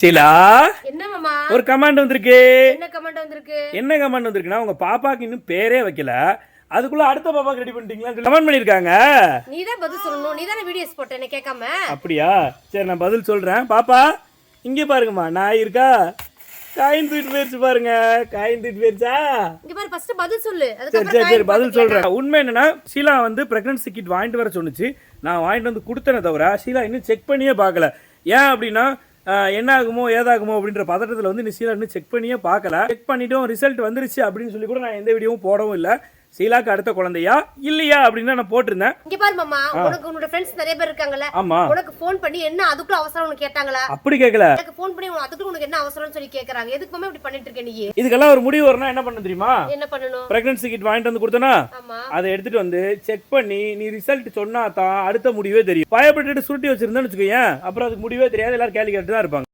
சிலா? என்ன மாமா? ஒரு கமாண்ட் வந்திருக்கு. என்ன கமெண்ட் வந்திருக்கு? என்ன கமாண்ட் வந்திருக்குன்னா உங்க பாப்பாக்கு இன்னும் பேரே வைக்கல. அதுக்குள்ள அடுத்த பாப்பாக்கு ரெடி பண்ணிட்டீங்களா? கமெண்ட் பண்ணிருக்காங்க நீ தான் பதில் சொல்லணும். நீ தானே வீடியோஸ் போட்ட என்ன கேட்காம? அப்படியா? சரி நான் பதில் சொல்றேன். பாப்பா இங்கே பாருங்கம்மா. நாய் இருக்கா? காயின் தூக்கிட்டு போயிருச்சு பாருங்க. காயின் தூக்கிட்டு போயிருச்சா? இங்க பாரு ஃபர்ஸ்ட் பதில் சொல்லு. சரி சரி சரி பதில் சொல்றேன். உண்மை என்னன்னா ஷீலா வந்து பிரெக்னன்சி கிட் வாங்கிட்டு வர சொன்னுச்சு. நான் வாங்கிட்டு வந்து கொடுத்தேனே தவிர ஷீலா இன்னும் செக் பண்ணியே பார்க்கல. ஏன் அப்படின்னா என்ன ஆகுமோ ஏதாகுமோ அப்படின்ற பதட்டத்தில் வந்து நீ இன்னும் செக் பண்ணியே பார்க்கல. செக் பண்ணிட்டும் ரிசல்ட் வந்துருச்சு அப்படின்னு சொல்லி கூட நான் எந்த வீடியோவும் போடவும் இல்லை. ஷீலாக்கு அடுத்த குழந்தையா இல்லையா அப்படின்னு நான் போட்டிருந்தேன். இங்க பாரு மாமா உனக்கு உன்னோட ஃப்ரெண்ட்ஸ் நிறைய பேர் இருக்காங்கல்ல ஆமா. உனக்கு ஃபோன் பண்ணி என்ன அதுக்குள்ள அவசரம் உனக்கு கேட்டாங்களா? அப்படி கேட்கல எனக்கு ஃபோன் பண்ணி உனக்கு அதுக்குள்ள உனக்கு என்ன அவசரம்னு சொல்லி கேக்குறாங்க. எதுக்கு மாமா இப்படி பண்ணிட்டு இருக்க நீ? இதுக்கெல்லாம் ஒரு முடிவு வரணும் என்ன பண்ண தெரியுமா? என்ன பண்ணணும்? பிரெக்னன்சி கிட் வாங்கிட்டு வந்து கொடுத்தனா அதை எடுத்துட்டு வந்து செக் பண்ணி நீ ரிசல்ட் சொன்னா தான் அடுத்த முடிவே தெரியும். பயப்பட்டுட்டு சுருட்டி வச்சிருந்தேன்னு வச்சுக்கோயேன். அப்புறம் அதுக்கு முடிவே தெரியாது. எல்லாரும் கேள்வி கேட்டு தான் இருப்பாங்க.